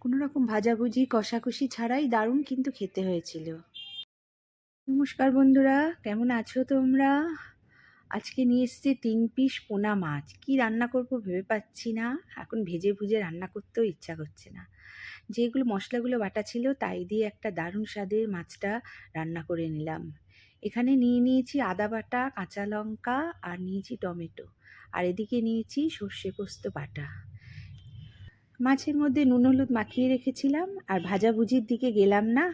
কোনো রকম ভাজাভুজি, কষাকষি ছাড়াই দারুণ কিন্তু খেতে হয়েছিল। নমস্কার বন্ধুরা, কেমন আছো তোমরা? আজকে নিয়ে এসছি তিন পিস পোনা মাছ। কি রান্না করব ভেবে পাচ্ছি না। এখন ভেজে ভুজে রান্না করতেও ইচ্ছা করছে না। যেগুলো মশলাগুলো বাটা ছিল, তাই দিয়ে একটা দারুণ স্বাদের মাছটা রান্না করে নিলাম। এখানে নিয়ে নিয়েছি আদা বাটা, কাঁচা লঙ্কা আর নিয়েছি টমেটো। আর এদিকে নিয়েছি সর্ষে পোস্ত বাটা। মাছের মধ্যে নুন হলুদ মাখিয়ে রেখেছিলাম আর ভাজাভুজির দিকে গেলাম না।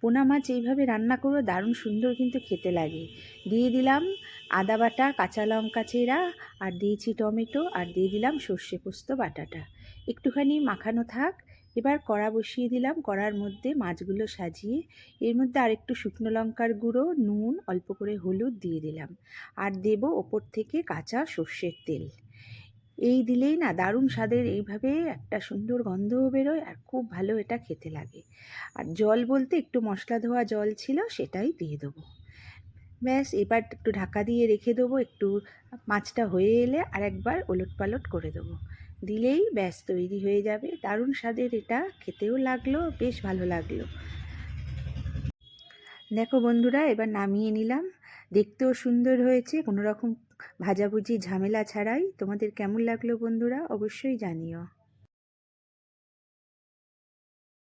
পোনা মাছ এইভাবে রান্না করো, দারুণ সুন্দর কিন্তু খেতে লাগে। দিয়ে দিলাম আদা বাটা, কাঁচা লঙ্কা চেরা আর দিয়েছি টমেটো আর দিয়ে দিলাম সর্ষে পোস্ত বাটাটা। একটুখানি মাখানো থাক। এবার কড়া বসিয়ে দিলাম। কড়ার মধ্যে মাছগুলো সাজিয়ে এর মধ্যে আরেকটু শুকনো লঙ্কার গুঁড়ো, নুন, অল্প করে হলুদ দিয়ে দিলাম। আর দেব ওপর থেকে কাঁচা সর্ষের তেল। এই দিলেই না দারুণ স্বাদের এইভাবে একটা সুন্দর গন্ধও বেরোয় আর খুব ভালো এটা খেতে লাগে। আর জল বলতে একটু মশলা ধোয়া জল ছিল সেটাই দিয়ে দেবো। ব্যাস, এবার একটু ঢাকা দিয়ে রেখে দেবো, একটু মাছটা হয়ে এলে আর একবার ওলট পালট করে দেবো। দিলেই ব্যাস তৈরি হয়ে যাবে। দারুণ স্বাদের এটা, খেতেও লাগল, বেশ ভালো লাগল। দেখো বন্ধুরা, এবার নামিয়ে নিলাম। দেখতেও সুন্দর হয়েছে কোনো রকম ভাজাভুজি, ঝামেলা ছাড়াই। তোমাদের কেমন লাগল বন্ধুরা, অবশ্যই জানিও।